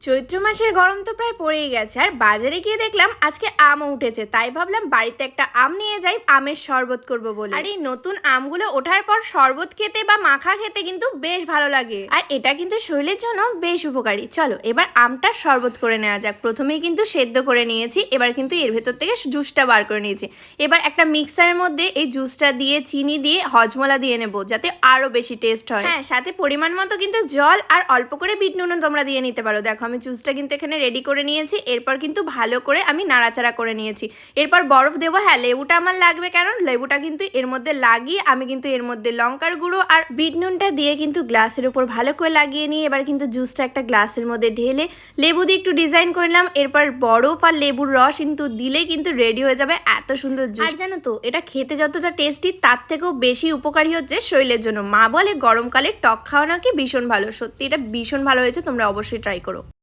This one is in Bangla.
চৈত্র মাসের গরম তো প্রায় পড়েই গেছে আর বাজারে গিয়ে দেখলাম আজকে আমও উঠেছে তাই ভাবলাম বাড়িতে একটা আম নিয়ে যাই আমের শরবত করব বলে। আর এই নতুন আমগুলো ওঠার পর শরবত খেতে বা মাখা খেতে কিন্তু বেশ ভালো লাগে। আর এটা কিন্তু শরীরের জন্য বেশ উপকারী। চলো এবার আমটা শরবত করে নেওয়া যাক। প্রথমেই কিন্তু সেদ্ধ করে নিয়েছি এবার কিন্তু এর ভেতর থেকে জুসটা বার করে নিয়েছি। এবার একটা মিক্সারের মধ্যে এই জুসটা দিয়ে চিনি দিয়ে হজমলা দিয়ে নেব যাতে আরও বেশি টেস্ট হয়। হ্যাঁ সাথে পরিমাণ মতো কিন্তু জল আর অল্প করে বিট নুনও তোমরা দিয়ে নিতে পারো। দেখো আমি জুসটা কিন্তু এখানে রেডি করে নিয়েছি, এরপর কিন্তু ভালো করে আমি নাড়াচাড়া করে নিয়েছি। এরপর বরফ দেবো হ্যাঁ লেবুটা আমার লাগবে কারণ লেবুটা কিন্তু এর মধ্যে লাগিয়ে আমি কিন্তু এর মধ্যে লঙ্কার গুঁড়ো আর বিট নুনটা দিয়ে কিন্তু গ্লাসের উপর ভালো করে লাগিয়ে নিয়ে এবার কিন্তু জুসটা একটা গ্লাসের মধ্যে ঢেলে লেবু দিয়ে একটু ডিজাইন করলাম এরপর বরফ আর লেবুর রস কিন্তু দিলে কিন্তু রেডি হয়ে যাবে এত সুন্দর জুস আর জানো তো, এটা খেতে যতটা টেস্টি তার থেকেও বেশি উপকারী হচ্ছে শরীরের জন্য। মা বলে গরমকালে টক খাওয়া নাকি ভীষণ ভালো। সত্যি, এটা ভীষণ ভালো হয়েছে, তোমরা অবশ্যই ট্রাই করো।